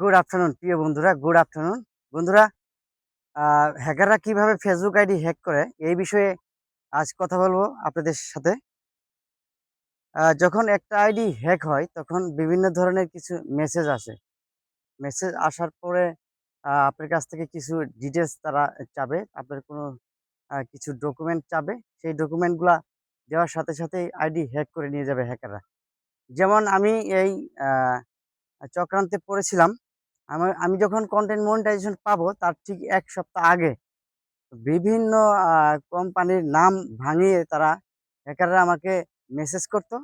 Good afternoon প্রিয় বন্ধুরা good afternoon বন্ধুরা হ্যাকাররা কীভাবে ফেসবুক আইডি হ্যাক করে, এই বিষয়ে আজ কথা বলব আপনাদের সাথে। যখন একটা আইডি হ্যাক হয়, তখন বিভিন্ন ধরনের কিছু মেসেজ আসে। মেসেজ আসার পরে আপনার কাছ থেকে কিছু ডিটেলস তারা চাবে, আপনার কোনো কিছু ডকুমেন্ট চাবে, সেই ডকুমেন্টগুলা দেওয়ার সাথে সাথে আইডি হ্যাক করে নিয়ে যাবে হ্যাকাররা যেমন আমি এই চক্রান্তে পড়েছিলাম আমার, আমি যখন কন্টেন্ট মনিটাইজেশন পাবো তার ঠিক এক সপ্তাহ আগে, বিভিন্ন কোম্পানির নাম ভাঙিয়ে তারা হ্যাকাররা আমাকে মেসেজ করতো।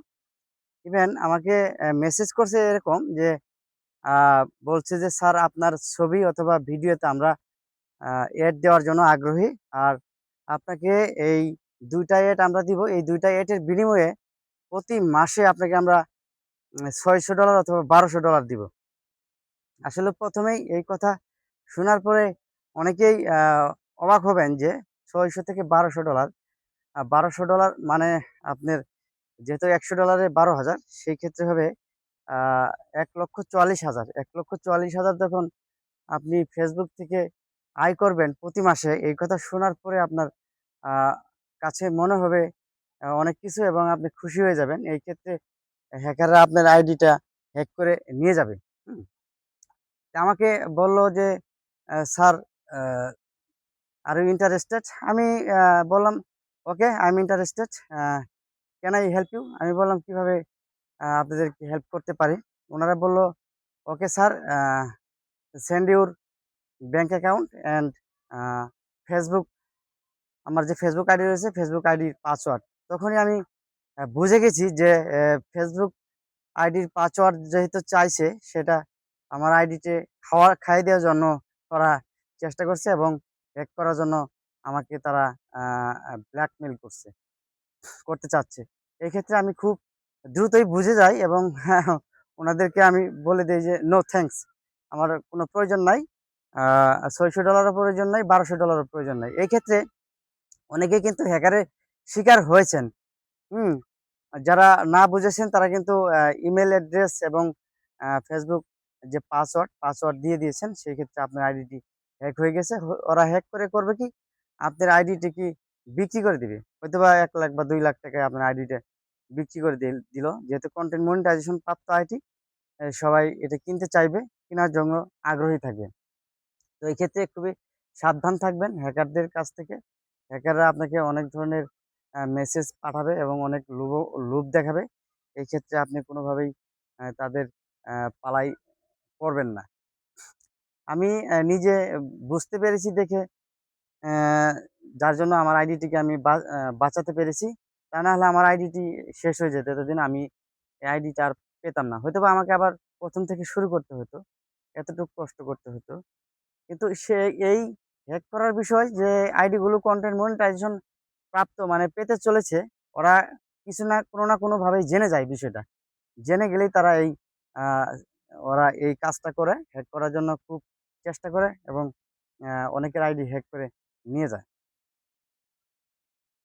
ইভেন আমাকে মেসেজ করছে এরকম যে বলছে যে, স্যার, আপনার ছবি অথবা ভিডিওতে আমরা এড দেওয়ার জন্য আগ্রহী। আর আপনাকে এই দুইটা এড আমরা দিব। এই দুইটা এডের বিনিময়ে প্রতি মাসে আপনাকে আমরা ছয়শো ডলার অথবা বারোশো ডলার দিব। আসলে প্রথমেই এই কথা শোনার পরে অনেকেই অবাক হবেন যে ছয়শো থেকে বারোশো ডলার। বারোশো ডলার মানে আপনার যেহেতু একশো ডলারে বারো হাজার, সেই ক্ষেত্রে হবে এক লক্ষ চুয়াল্লিশ হাজার। এক লক্ষ চুয়াল্লিশ হাজার যখন আপনি ফেসবুক থেকে আয় করবেন প্রতি মাসে, এই কথা শোনার পরে আপনার কাছে মনে হবে অনেক কিছু এবং আপনি খুশি হয়ে যাবেন। এই ক্ষেত্রে হ্যাকাররা আপনার আইডিটা হ্যাক করে নিয়ে যাবে। হুম। তা আমাকে বলল যে স্যার আর ইউ ইন্টারেস্টেড আমি বললাম, okay I am interested can I help you আমি বললাম, কীভাবে আপনাদেরকে হেল্প করতে পারি? ওনারা বলল, okay, sir send your bank account and Facebook আমার যে ফেসবুক আইডি রয়েছে ফেসবুক আইডির পাসওয়ার্ড তখনই আমি বুঝে গেছি যে ফেসবুক আইডির পাসওয়ার্ড যেহেতু চাইছে, সেটা আমার আইডিতে খাওয়া খাই দেওয়ার জন্য করা চেষ্টা করছে এবং হ্যাক করার জন্য আমাকে তারা ব্ল্যাকমেল করছে, করতে চাচ্ছে। এই ক্ষেত্রে আমি খুব দ্রুতই বুঝে যাই এবং ওনাদেরকে আমি বলে দিই যে নো থ্যাঙ্কস আমার কোনো প্রয়োজন নাই ছয়শো ডলারের প্রয়োজন নাই, বারোশো ডলারের প্রয়োজন নাই। এই ক্ষেত্রে অনেকে কিন্তু হ্যাকারের শিকার হয়েছেন। হুম, যারা না বুঝেছেন তারা কিন্তু ইমেল অ্যাড্রেস এবং ফেসবুক যে পাসওয়ার্ড পাসওয়ার্ড দিয়ে দিয়েছেন সেই ক্ষেত্রে আপনার আইডিটি হ্যাক হয়ে গেছে। ওরা হ্যাক করে করবে কি? আপনার আইডিটি কি বিক্রি করে দিবে? হয়তো বা এক লাখ বা দুই লাখ টাকায় আপনার আইডিটা বিক্রি করে দিল যেহেতু কন্টেন্ট মনিটাইজেশন প্রাপ্ত আইটি সবাই এটা কিনতে চাইবে, কেনার জন্য আগ্রহী থাকবে। তো এই ক্ষেত্রে খুবই সাবধান থাকবেন হ্যাকারদের কাছ থেকে। হ্যাকাররা আপনাকে অনেক ধরনের মেসেজ পাঠাবে এবং অনেক লোভ লোভ দেখাবে। এই ক্ষেত্রে আপনি কোনোভাবেই তাদের পালাই করবেন না। আমি নিজে বুঝতে পেরেছি দেখে যার জন্য আমার আইডিটিকে আমি বাঁচাতে পেরেছি। তা না হলে আমার আইডিটি শেষ হয়ে যেত এতদিন আমি এই আইডিটা আর পেতাম না। হয়তো আমাকে আবার প্রথম থেকে শুরু করতে হতো, এতটুকু কষ্ট করতে হতো। কিন্তু সে এই হ্যাক করার বিষয় যে আইডিগুলো কন্টেন্ট মনিটাইজেশন প্রাপ্ত মানে পেতে চলেছে, ওরা কিছু না, কোনো না কোনোভাবেই জেনে যায় বিষয়টা। জেনে গেলেই তারা এই ওরা এই কাজটা করে হ্যাক করার জন্য খুব চেষ্টা করে এবং অনেকের আইডি হ্যাক করে নিয়ে যায়।